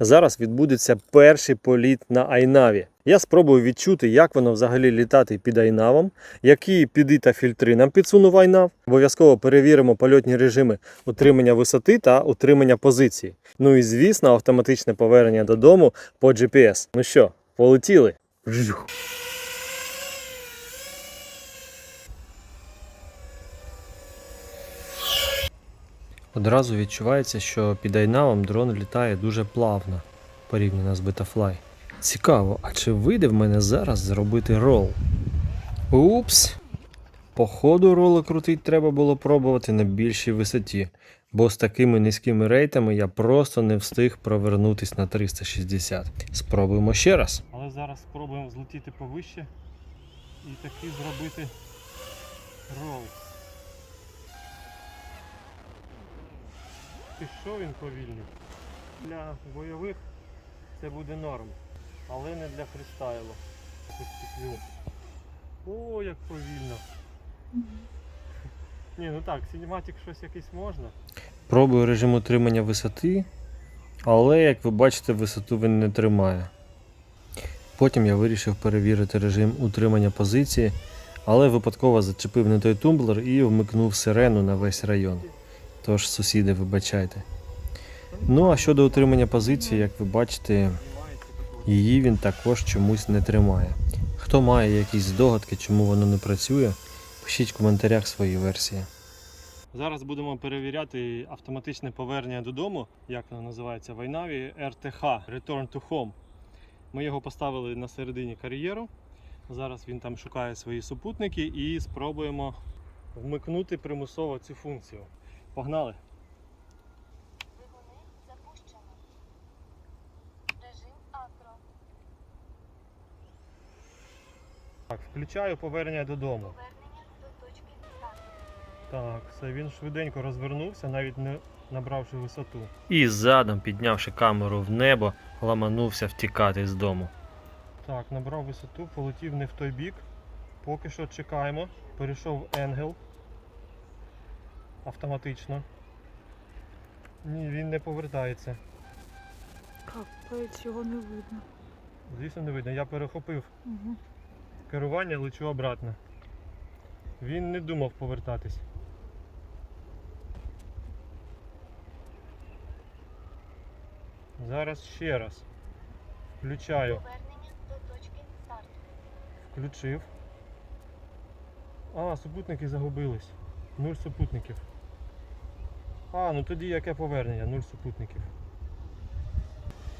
Зараз відбудеться перший політ на Айнаві. Я спробую відчути, як воно взагалі літати під Айнавом, які піди та фільтри нам підсунув Айнав. Обов'язково перевіримо польотні режими утримання висоти та утримання позиції. Ну і звісно, автоматичне повернення додому по GPS. Ну що, полетіли? Одразу відчувається, що під Айнавом дрон літає дуже плавно порівняно з Betafly. Цікаво, а чи вийде в мене зараз зробити рол? Упс. Походу, роли крутить треба було пробувати на більшій висоті, бо з такими низькими рейтами я просто не встиг провернутись на 360. Спробуємо ще раз. Але зараз спробуємо злетіти повище і таки зробити рол. Пішов він повільний. Для бойових це буде норм, але не для фристайлу. О, як повільно. Ні, ну так, синематик щось якийсь можна. Пробую режим утримання висоти, але як ви бачите, висоту він не тримає. Потім я вирішив перевірити режим утримання позиції, але випадково зачепив не той тумблер і вмикнув сирену на весь район. Тож, сусіди, вибачайте. Ну а щодо утримання позиції, як ви бачите, її він також чомусь не тримає. Хто має якісь здогадки, чому воно не працює, пишіть в коментарях свої версії. Зараз будемо перевіряти автоматичне повернення додому, як воно називається в Айнаві, RTH Return to Home. Ми його поставили на середині кар'єру. Зараз він там шукає свої супутники і спробуємо вмикнути примусово цю функцію. Погнали! Двигуни запущено. Режим акро. Так, включаю повернення додому. Повернення до точки старту. Так, все, він швиденько розвернувся, навіть не набравши висоту. І задом, піднявши камеру в небо, ламанувся втікати з дому. Так, набрав висоту, полетів не в той бік. Поки що чекаємо. Перейшов енгел. Автоматично. Ні, він не повертається. Капець, його не видно. Звісно, не видно. Я перехопив Угу. керування, лечу обратно. Він не думав повертатись. Зараз ще раз. Включаю. Повернення до точки старту. Включив. А, супутники загубились. Нуль супутників. А, ну тоді яке повернення? Нуль супутників.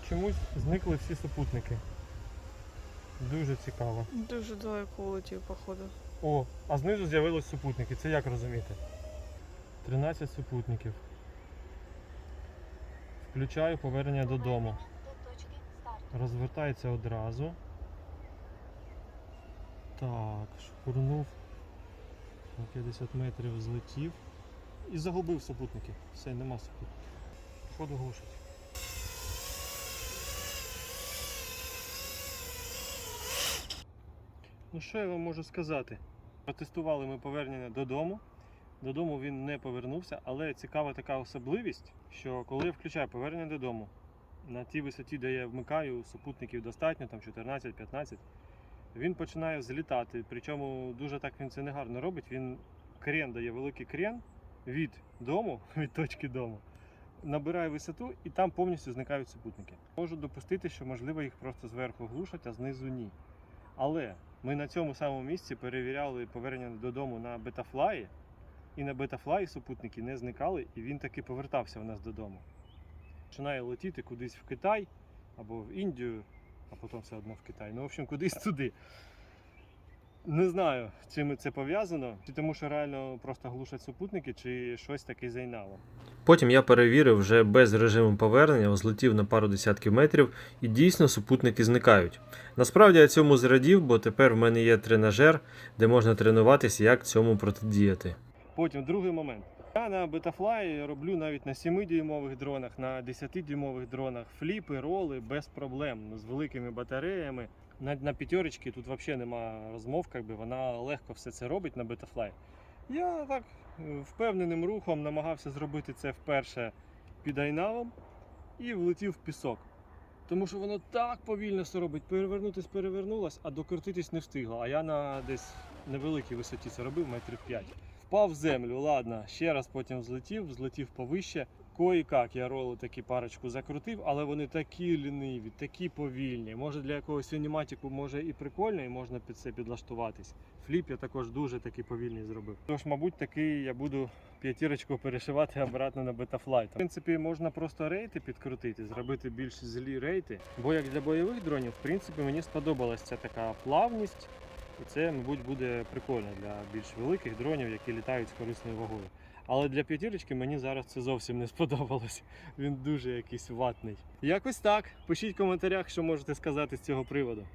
Чомусь зникли всі супутники. Дуже цікаво. Дуже далеко улетів, походу. О, а знизу з'явились супутники. Це як розуміти? 13 супутників. Включаю повернення додому. Розвертається одразу. Так, шпурнув. На 50 метрів злетів. І загубив супутники. Все, нема супутників. Походу глушить. Ну що я вам можу сказати? Протестували ми повернення додому. Додому він не повернувся, але цікава така особливість, що коли я включаю повернення додому, на тій висоті, де я вмикаю, супутників достатньо, там 14-15, він починає злітати. Причому дуже так він це не гарно робить. Він крен дає великий крен від дому, від точки дому, набирає висоту і там повністю зникають супутники. Можу допустити, що можливо їх просто зверху глушать, а знизу ні. Але ми на цьому самому місці перевіряли повернення додому на бетафлаї, і на бетафлаї супутники не зникали, і він таки повертався в нас додому. Починає летіти кудись в Китай або в Індію, а потім все одно в Китай. Ну, в общем, кудись туди. Не знаю, чим це пов'язано, чи тому що реально просто глушать супутники, чи щось таке зайнало. Потім я перевірив вже без режиму повернення, злетів на пару десятків метрів, і дійсно супутники зникають. Насправді я цьому зрадів, бо тепер в мене є тренажер, де можна тренуватися, як цьому протидіяти. Потім другий момент. Я на Betafly роблю навіть на 7-дюймових дронах, на 10-дюймових дронах фліпи, роли без проблем з великими батареями. На, на п'ятерочці тут взагалі нема розмов, якби вона легко все це робить на Betafly. Я так е, впевненим рухом намагався зробити це вперше під айналом і влетів в пісок. Тому що воно так повільно все робить. Перевернутись, перевернулась, а докрутитись не встигла. А я на десь невеликій висоті це робив, метрів 5. Впав в землю, ладно, ще раз потім злетів, злетів повище. Кої-как я роли такі парочку закрутив, але вони такі ліниві, такі повільні. Може для якогось синематику може і прикольно, і можна під це підлаштуватись. Фліп я також дуже такий повільний зробив. Тож, мабуть, такий я буду п'ятірочку перешивати обратно на бетафлайт. В принципі, можна просто рейти підкрутити, зробити більш злі рейти. Бо як для бойових дронів, в принципі, мені сподобалася ця така плавність. І це, мабуть, буде прикольно для більш великих дронів, які літають з корисною вагою. Але для п'ятірочки мені зараз це зовсім не сподобалось. Він дуже якийсь ватний. Якось так. Пишіть в коментарях, що можете сказати з цього приводу.